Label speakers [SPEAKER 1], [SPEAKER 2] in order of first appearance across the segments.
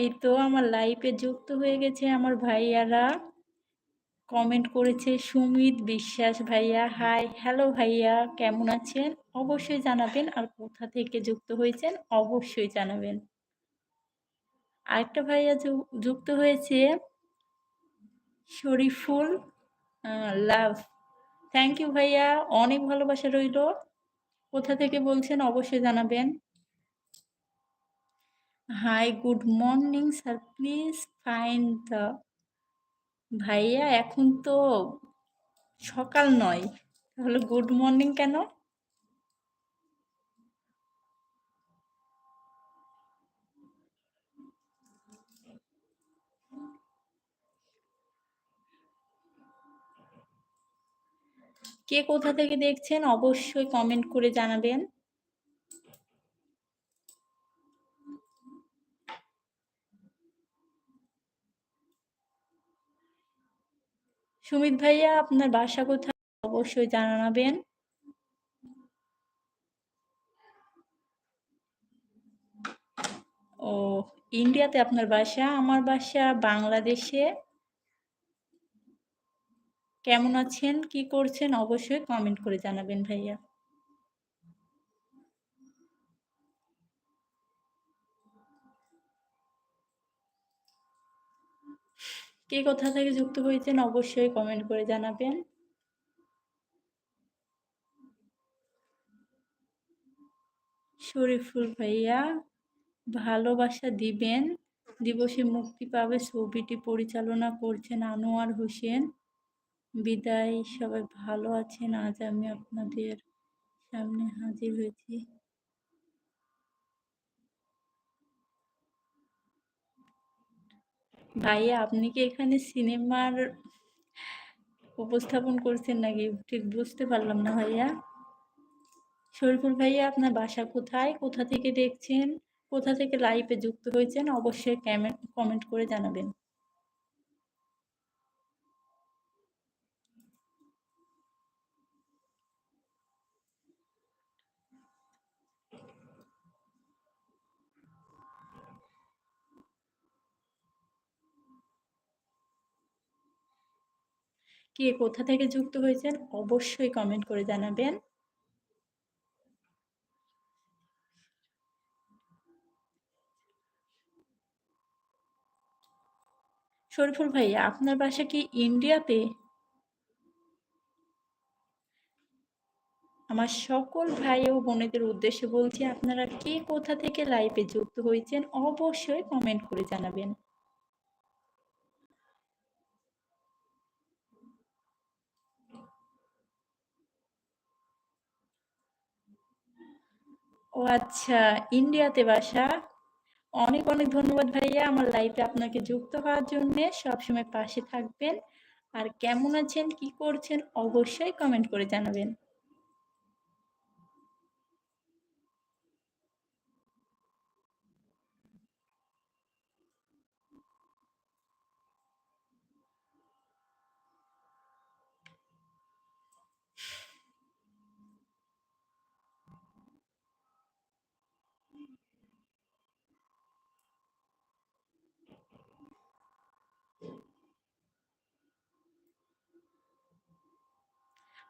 [SPEAKER 1] এই তো আমার লাইফে যুক্ত হয়ে গেছে আমার ভাইয়ারা। কমেন্ট করেছে সুমিত বিশ্বাস ভাইয়া হাই হ্যালো ভাইয়া, কেমন আছেন? অবশ্যই জানাবেন আর কোথা থেকে যুক্ত হয়েছেন অবশ্যই জানাবেন। আরেকটা ভাইয়া যুক্ত হয়েছে, শরীফুল লাভ থ্যাংক ইউ ভাইয়া, অনেক ভালোবাসা রইল। কোথা থেকে বলছেন অবশ্যই জানাবেন। Hi good morning sir please find the ভাইয়া এখন তো সকাল নয়। তাহলে গুড মর্নিং কেন? কে কোথা থেকে দেখছেন? অবশ্যই কমেন্ট করে জানাবেন। সুমিত ভাইয়া, আপনার বাসা কোথায়? অবশ্যই জানাবেন। ও, ইন্ডিয়াতে আপনার বাসা? আমার বাসা বাংলাদেশে। কেমন আছেন? কি করছেন? অবশ্যই কমেন্ট করে জানাবেন ভাইয়া। কে কোথা থেকে যুক্ত হয়েছেন অবশ্যই কমেন্ট করে জানাবেন। শরীফুল ভাইয়া, ভালোবাসা দিবেন। দিবসে মুক্তি পাবে ছবিটি পরিচালনা করছেন আনোয়ার হোসেন। বিদায়, সবাই ভালো আছেন। আজ আমি আপনাদের সামনে হাজির হয়েছি। ভাইয়া, আপনি কি এখানে সিনেমার উপস্থাপন করছেন নাকি? ঠিক বুঝতে পারলাম না ভাইয়া। শরীফুল ভাইয়া, আপনার বাসা কোথায়? কোথা থেকে দেখছেন? কোথা থেকে লাইভে যুক্ত হয়েছেন? অবশ্যই কমেন্ট করে জানাবেন। কে কোথা থেকে যুক্ত হয়েছেন অবশ্যই কমেন্ট করে জানাবেন। শরীফুল ভাইয়া আপনার বাসা কি ইন্ডিয়াতে? আমার সকল ভাই ও বোনেদের উদ্দেশ্যে বলছি, আপনারা কে কোথা থেকে লাইভে যুক্ত হয়েছেন অবশ্যই কমেন্ট করে জানাবেন। ও আচ্ছা ইন্ডিয়াতে বাসা? অনেক অনেক ধন্যবাদ ভাইয়া। আমার লাইফে আপনাকে যুক্ত হওয়ার জন্য সবসময় পাশে থাকবেন। আর কেমন আছেন, কি করছেন, অবশ্যই কমেন্ট করে জানাবেন।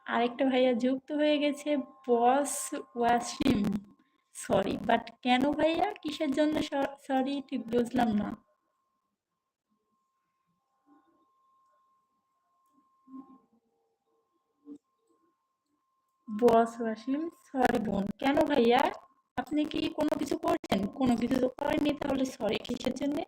[SPEAKER 1] আরেকটা ভাইয়া যুক্ত হয়ে গেছে বস ওয়াসিম সরি বাট কেন ভাইয়া? কিসের জন্য? সরি ঠিক বুঝলাম না। বস ওয়াসিম সরি বোন। কেন ভাইয়া? আপনি কি কোনো কিছু করছেন? কোনো কিছু তো করেননি তাহলে সরি কিসের জন্যে?